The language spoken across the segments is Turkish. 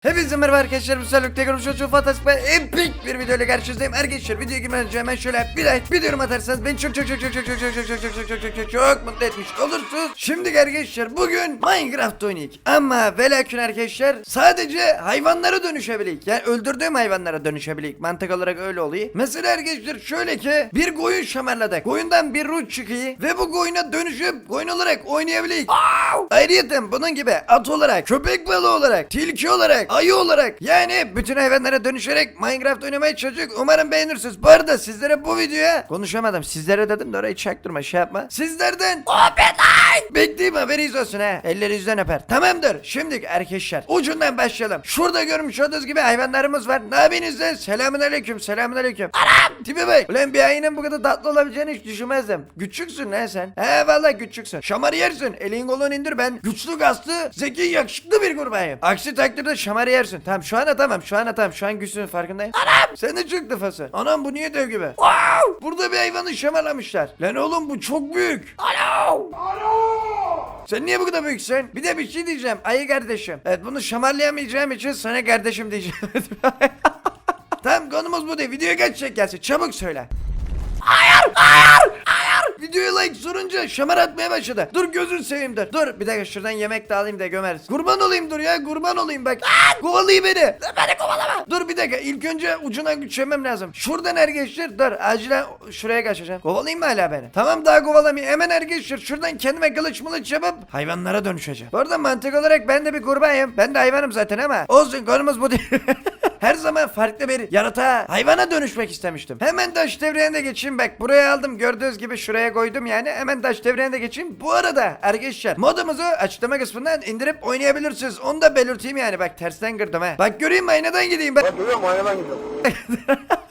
Hepinize merhaba arkadaşlar. Bu sefer tekrar çok fantastik ve epik bir videoyla karşınızdayım. Arkadaşlar videoya girmeden önce hemen şöyle bir like bir yorum atarsanız beni çok çok çok çok çok çok çok çok çok çok çok çok çok çok çok mutlu etmiş olursunuz. Şimdi arkadaşlar bugün Minecraft oynayacak. Ama ve lakin arkadaşlar sadece hayvanlara dönüşebilik. Yani öldürdüğüm hayvanlara dönüşebilik. Mantık olarak öyle oluyor. Mesela arkadaşlar şöyle ki bir koyun şamarladık. Koyundan bir ruh çıkıyor ve bu koyuna dönüşüp koyun olarak oynayabilik. Ayrıca bunun gibi at olarak, köpek balığı olarak, tilki olarak, ayı olarak yani bütün hayvanlara dönüşerek Minecraft oynamaya çalışacak. Umarım beğenirsiniz. Bu arada sizlere bu videoya konuşamadım. Sizlere dedim de orayı çaktırma şey yapma. Sizlerden Bekleyeyim haberiniz olsun ha. Elleri yüzden öper. Tamamdır. Şimdi arkadaşlar ucundan başlayalım. Şurada görmüş olduğunuz gibi hayvanlarımız var. Ne yapıyorsunuz lan? Selamun aleyküm. Selamun aleyküm. Anam. Tipe bak. Ulan bir ayının bu kadar tatlı olabileceğini hiç düşünmezdim. Küçüksün lan sen. He valla küçüksün. Şamarı yersin. Elin kolunu indir ben. Güçlü kaslı, zeki, yakışıklı bir kurbayım. Aksi takdirde şamarı yersin. Tamam şu an tamam. Şu an tamam. Şu an güçlüğün farkındayım. Anam. Sen de çok defası. Anam bu niye dev gibi? Wow. Burada bir hayvanı şamarlamışlar. Lan oğlum bu çok büyük. Alo. Sen niye bu kadar büyüksün? Bir de bir şey diyeceğim. Ayı kardeşim. Evet bunu şamarlayamayacağım için sana kardeşim diyeceğim. tamam konumuz bu değil. Videoya kaç gelsin. Çabuk söyle. Hayır! Hayır! Videoya like sorunca şamar atmaya başladı. Dur gözün seveyim dur. Dur bir dakika şuradan yemek de alayım da gömeriz. Kurban olayım dur ya kurban olayım bak. Kovalayı beni. Beni kovalama. Dur bir dakika ilk önce ucuna güçlemem lazım. Şuradan ergeçtir. Dur acilen şuraya kaçacağım. Kovalayayım mı hala beni? Tamam daha kovalamayayım. Hemen ergeçtir. Şuradan kendime kılıç mılıç yapıp hayvanlara dönüşeceğim. Bu arada mantık olarak ben de bir kurbanıyım. Ben de hayvanım zaten ama. Olsun konumuz bu değil. Her zaman farklı bir yaratığa, hayvana dönüşmek istemiştim. Hemen taş devreye de geçeyim bak. Buraya aldım gördüğünüz gibi şuraya koydum yani. Hemen taş devreye de geçeyim. Bu arada arkadaşlar modumuzu açıklama kısmından indirip oynayabilirsiniz. Onu da belirteyim yani bak tersten kırdım ha. Bak göreyim aynadan gideyim bak. Bak görüyorum aynadan gidiyorum.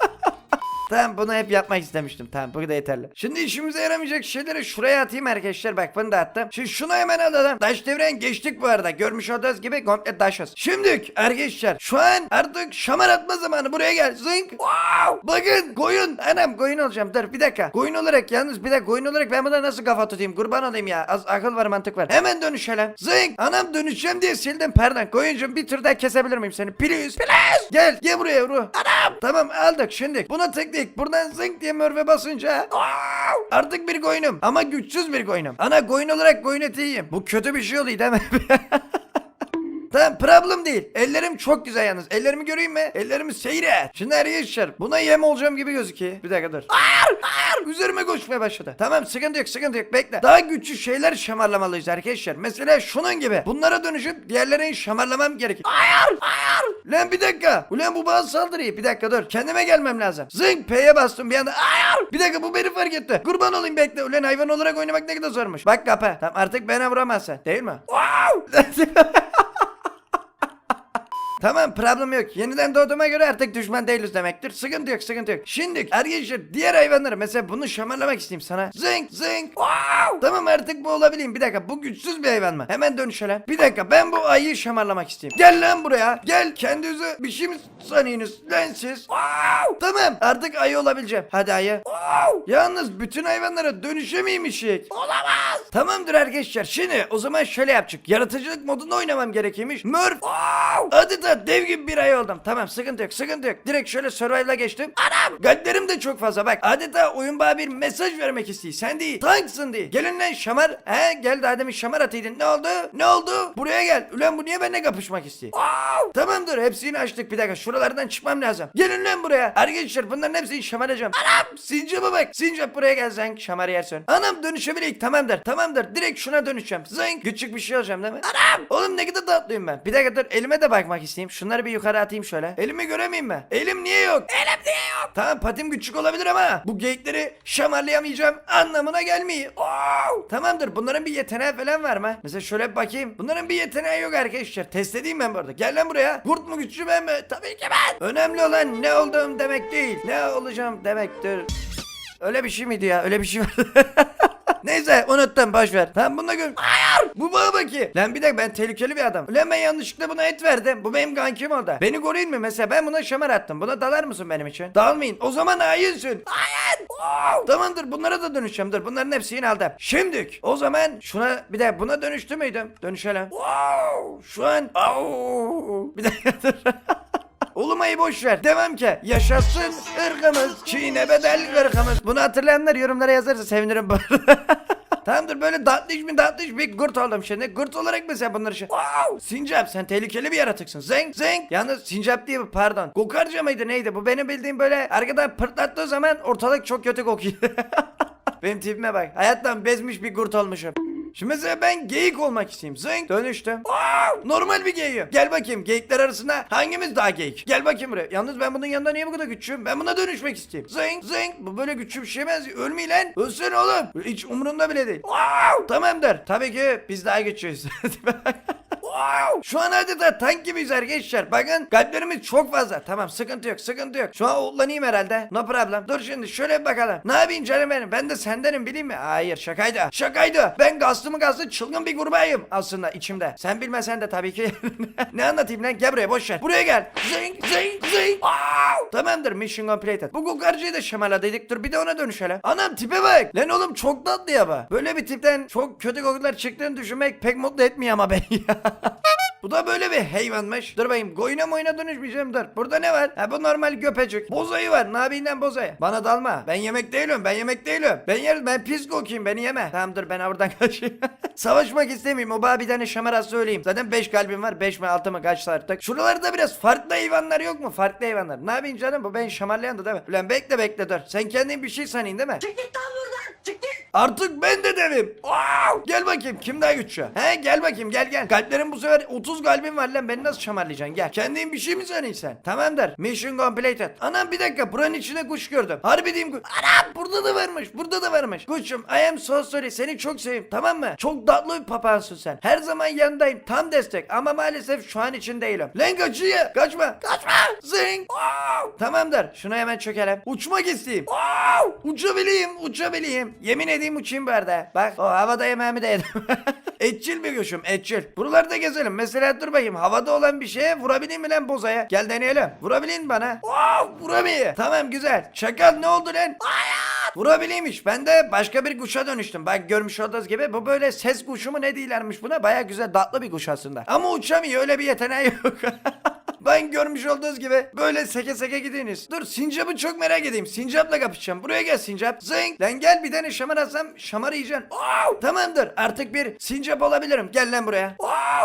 Tamam bunu hep yapmak istemiştim. Tamam bu da yeterli. Şimdi işimize yaramayacak şeyleri şuraya atayım arkadaşlar. Bak bunu da attım. Şimdi şunu hemen alalım. Taş devren geçtik bu arada. Görmüş olduğunuz gibi komple taşız. Şimdi arkadaşlar şu an artık şamar atma zamanı. Buraya gel. Zınk. Wow. Bakın koyun. Anam koyun olacağım. Dur bir dakika. Koyun olarak yalnız bir dakika koyun olarak ben buna nasıl kafa tutayım? Kurban olayım ya. Az akıl var mantık var. Hemen dönüşelim. Zınk. Anam dönüşeceğim diye sildim. Pardon. Koyuncum bir tur daha kesebilir miyim seni? Please. Please. Gel. Gel buraya yavru. Anam. Tamam aldık şimdi. Buna tıklayık. Buradan zınk diye mörve basınca artık bir koyunum. Ama güçsüz bir koyunum. Ana koyun olarak koyun etiyim. Bu kötü bir şey oluyor değil mi? Tamam problem değil. Ellerim çok güzel yalnız. Ellerimi göreyim mi? Ellerimi seyret. Şimdi arkadaşlar buna yem olacağım gibi gözüküyor. Bir dakika dur. Hayır hayır. Üzerime koşmaya başladı. Tamam sıkıntı yok sıkıntı yok bekle. Daha güçlü şeyler şamarlamalıyız arkadaşlar. Mesela şunun gibi. Bunlara dönüşüp diğerlerini şamarlamam gerekir. Hayır hayır. Lan bir dakika. Ulan bu bana saldırıyor. Bir dakika dur. Kendime gelmem lazım. Zınk P'ye bastım bir anda. Hayır. Bir dakika bu beni fark etti. Kurban olayım bekle. Ulan hayvan olarak oynamak ne kadar zormuş. Bak kapı. Tamam artık bana vuramazsın. Değil mi? Wow. Tamam problem yok. Yeniden doğduğuma göre artık düşman değiliz demektir. Sıkıntı yok sıkıntı yok. Şimdi arkadaşlar diğer hayvanları mesela bunu şamarlamak isteyeyim sana. Zınk zınk. Wow. Tamam artık bu olabileyim. Bir dakika bu güçsüz bir hayvan mı? Hemen dönüşelim. Bir dakika ben bu ayıyı şamarlamak isteyeyim. Gel lan buraya. Gel kendinize bir şey mi sanıyorsunuz lan? Wow. Tamam artık ayı olabileceğim. Hadi ayı. Wow. Yalnız bütün hayvanlara dönüşemeymişik. Olamaz. Tamamdır arkadaşlar. Şimdi o zaman şöyle yapacak. Yaratıcılık modunda oynamam gerekiyormuş. Murph. Wow. Adeta dev gibi bir ayı oldum. Tamam sıkıntı yok sıkıntı yok. Direkt şöyle survival'a geçtim. Anam. Gallerim de çok fazla bak. Adeta oyun bana bir mesaj vermek istiyor. Sen değil. Tanksın diye. Gelin lan şamar. He gel daha demin şamar atıydın. Ne oldu? Ne oldu? Buraya gel. Ulan bu niye benimle kapışmak istiyor? Wow. Tamamdır hepsini açtık bir dakika. Şuralardan çıkmam lazım. Gelin lan buraya. Arkadaşlar bunların hepsini şamaracağım. Anam. Sincap'a bak. Sincap buraya gel sen. Şamar yersin. Anam dönüşebilir. Tamamdır. Tamamdır. Direkt şuna dönüşeceğim. Zınk. Küçük bir şey olacağım değil mi? Anam. Oğlum ne kadar tatlıyım ben. Bir dakika dur. Elime de bakmak isteyeyim. Şunları bir yukarı atayım şöyle. Elimi göremeyeyim mi? Elim niye yok? Elim niye yok? Tamam patim küçük olabilir ama bu geyikleri şamarlayamayacağım anlamına gelmiyor. Wow. Tamamdır. Bunların bir yeteneği falan var mı? Mesela şöyle bir bakayım. Bunların bir yeteneği yok arkadaşlar. Test edeyim ben bu arada. Gel lan buraya. Kurt mu güçlü ben mi? Tabii ki ben. Önemli olan ne olduğum demek değil. Ne olacağım demektir. Öyle bir şey miydi ya? Öyle bir şey var. Neyse unuttum boş ver. Tamam bunu da gör. Hayır. Bu bana bakıyor. Lan bir dakika ben tehlikeli bir adam. Lan ben yanlışlıkla buna et verdim. Bu benim kankim oldu. Beni koruyun mu? Mesela ben buna şamar attım. Buna dalar mısın benim için? Dalmayın. O zaman hayırsın. Hayır. Wow. Tamamdır bunlara da dönüşeceğim. Dur bunların hepsini aldım. Şimdik. O zaman şuna bir de buna dönüştü müydüm? Dönüşelim. Wow. Şu an. Au. Bir dakika dur. Ulumayı boş ver. Devam ki. Yaşasın ırkımız. Çiğne bedel ırkımız. Bunu hatırlayanlar yorumlara yazarsa sevinirim bu. Tamamdır böyle tatlış mi tatlış bir gırt oldum şimdi. Gırt olarak mesela bunları şey. Wow! Sincap sen tehlikeli bir yaratıksın. Zeng zeng. Yalnız sincap değil bu pardon. Kokarca mıydı neydi? Bu benim bildiğim böyle arkadan pırtlattığı zaman ortalık çok kötü kokuyor. Benim tipime bak. Hayattan bezmiş bir kurt olmuşum. Şimdi mesela ben geyik olmak isteyeyim. Zing dönüştüm. Wow, normal bir geyiyim. Gel bakayım geyikler arasında hangimiz daha geyik? Gel bakayım buraya. Yalnız ben bunun yanında niye bu kadar güçlüyüm? Ben buna dönüşmek isteyeyim. Zing zing. Bu böyle güçlü bir şey benziyor. Ölmeyin lan. Ölsün oğlum. Hiç umurumda bile değil. Wow, tamamdır. Tabii ki biz daha güçlüyüz. Şu an adeta tank gibiyiz arkadaşlar. Bakın kalplerimiz çok fazla. Tamam sıkıntı yok sıkıntı yok. Şu an otlanayım herhalde. No problem. Dur şimdi şöyle bir bakalım. Ne yapayım canım benim? Ben de sendenim bileyim mi? Hayır şakaydı. Şakaydı. Ben gazlı mı gazlı çılgın bir kurbağayım aslında içimde. Sen bilmesen de tabii ki. ne anlatayım lan? Gel buraya boş ver. Buraya gel. Zing zing zing. Wow! Tamamdır mission completed. Bu kokarcıyı da şamaladıydık. Dur bir de ona dönüşelim. Anam tipe bak. Lan oğlum çok tatlı ya bu. Böyle bir tipten çok kötü kokular çıktığını düşünmek pek mutlu etmiyor ama beni ya. Bu da böyle bir hayvanmış. Dur bakayım koyuna moyuna dönüşmeyeceğim dur. Burada ne var? Ha bu normal göpecik. Bozayı var. Lan bozayı? Bana dalma. Ben yemek değilim. Ben yemek değilim. Ben yerim. Ben pis kokayım. Beni yeme. Tamam dur ben buradan kaçayım. Savaşmak istemiyorum. O bana bir tane şamara söyleyeyim. Zaten 5 kalbim var. 5 mi 6 mı kaç artık. Şuralarda biraz farklı hayvanlar yok mu? Farklı hayvanlar. Ne yapayım canım? Bu ben şamarlayandı değil mi? Ulan bekle bekle dur. Sen kendin bir şey sanayım değil mi? Çık git lan buradan. Çık git. Artık ben de devim. Wow! Gel bakayım kim daha güçlü? He gel bakayım gel gel. Kalplerin bu sefer 30 kalbim var lan beni nasıl şamarlayacaksın gel. Kendin bir şey mi sanıyorsun sen? Tamamdır. Mission completed. Anam bir dakika buranın içine kuş gördüm. Harbi diyeyim kuş. Anam burada da varmış burada da varmış. Kuşum I am so sorry seni çok seveyim tamam mı? Çok tatlı bir papağansın sen. Her zaman yanındayım tam destek ama maalesef şu an için değilim. Lan kaçıyor. Kaçma. Kaçma. Zing. Wow! Tamamdır. Şuna hemen çökelim. Uçmak isteyeyim. Wow! Uçabileyim uçabileyim. Yemin edeyim uçayım bu arada. Bak o havada yemeğimi de yedim. etçil bir kuşum etçil. Buralarda gezelim. Mesela dur bakayım havada olan bir şeye vurabileyim mi lan bozaya? Gel deneyelim. Vurabileyim bana. Wow! Vuramıyor. Tamam güzel. Çakal ne oldu lan? Hayır. Vurabileymiş. Ben de başka bir kuşa dönüştüm. Bak görmüş olduğunuz gibi bu böyle ses kuşu mu ne değillermiş buna. Baya güzel tatlı bir kuş aslında. Ama uçamıyor öyle bir yeteneği yok. Ben görmüş olduğunuz gibi böyle seke seke gidiniz. Dur sincapı çok merak edeyim. Sincapla kapışacağım. Buraya gel sincap. Zing. Lan gel bir tane şamar atsam şamar yiyeceksin. Wow. Tamamdır. Artık bir sincap olabilirim. Gel lan buraya.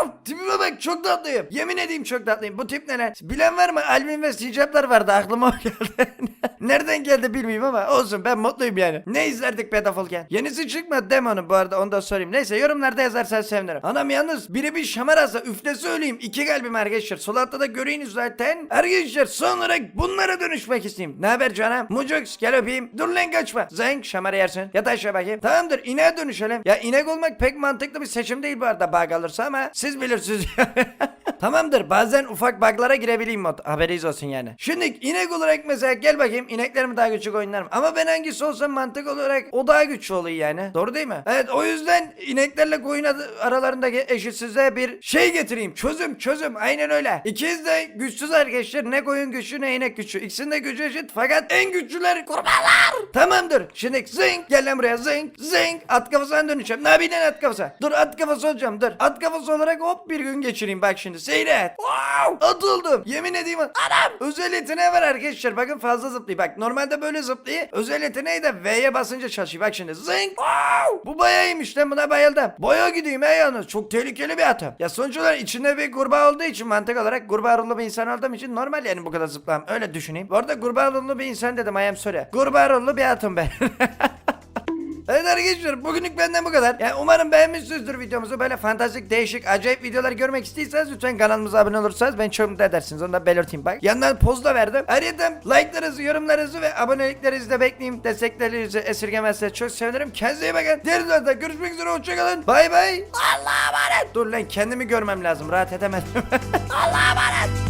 Wow. Tipime bak çok tatlıyım. Yemin edeyim çok tatlıyım. Bu tip ne lan? Bilen var mı? Albin ve sincaplar vardı. Aklıma o geldi. Nereden geldi bilmiyorum ama olsun ben mutluyum yani. Ne izlerdik pedofolken? Yenisi çıkmadı değil mi onun bu arada onu da sorayım. Neyse yorumlarda yazarsan sevinirim. Anam yalnız biri bir şamar atsa üflese öleyim. İki kalbim arkadaşlar. Sol altta da göreyiniz zaten. Arkadaşlar son olarak bunlara dönüşmek isteyeyim. Ne haber canım? Mucux gel öpeyim. Dur lan kaçma. Zenk şamar yersin. Yat aşağı bakayım. Tamamdır ineğe dönüşelim. Ya inek olmak pek mantıklı bir seçim değil bu arada bug alırsa ama siz bilirsiniz yani. Tamamdır bazen ufak buglara girebileyim mod. Haberiniz olsun yani. Şimdi inek olarak mesela gel bakayım inekler mi daha küçük oynar mı? Ama ben hangisi olsam mantık olarak o daha güçlü oluyor yani. Doğru değil mi? Evet o yüzden ineklerle koyun aralarındaki eşitsizliğe bir şey getireyim. Çözüm çözüm aynen öyle. İkiniz de güçsüz arkadaşlar. Ne koyun güçlü ne inek güçlü. İkisinin de gücü eşit fakat en güçlüler kurbağalar. Tamamdır. Şimdi zing gel lan buraya zing zing at kafasına döneceğim. Ne yapayım at kafası? Dur at kafası olacağım dur. At kafası olarak hop bir gün geçireyim bak şimdi. Seyret. Wow. At oldum. Yemin edeyim. Anam. Özel yeteneği var arkadaşlar. Bakın fazla zıplıyor. Bak normalde böyle zıplıyor. Özel yeteneği de V'ye basınca çalışıyor. Bak şimdi zing. Wow. Bu bayağı iyiymiş lan buna bayıldım. Bayağı gideyim he yalnız. Çok tehlikeli bir atım. Ya sonuç olarak içinde bir kurbağa olduğu için mantık olarak kurbağa ruhlu bir insan olduğum için normal yani bu kadar zıplam. Öyle düşüneyim. Bu arada kurbağa ruhlu bir insan dedim. I am sorry. Kurbağa ruhlu bir atım ben. Evet arkadaşlar bugünlük benden bu kadar. Yani umarım beğenmişsinizdir videomuzu. Böyle fantastik, değişik, acayip videolar görmek istiyorsanız lütfen kanalımıza abone olursanız ben çok mutlu edersiniz. Onu da belirteyim bak. Yandan poz da verdim. Ayrıca like'larınızı, yorumlarınızı ve aboneliklerinizi de bekleyeyim. Desteklerinizi esirgemezseniz çok sevinirim. Kendinize iyi bakın. Diğer videoda görüşmek üzere. Hoşçakalın. Bay bay. Allah'a emanet. Dur lan kendimi görmem lazım. Rahat edemedim. Allah'a emanet.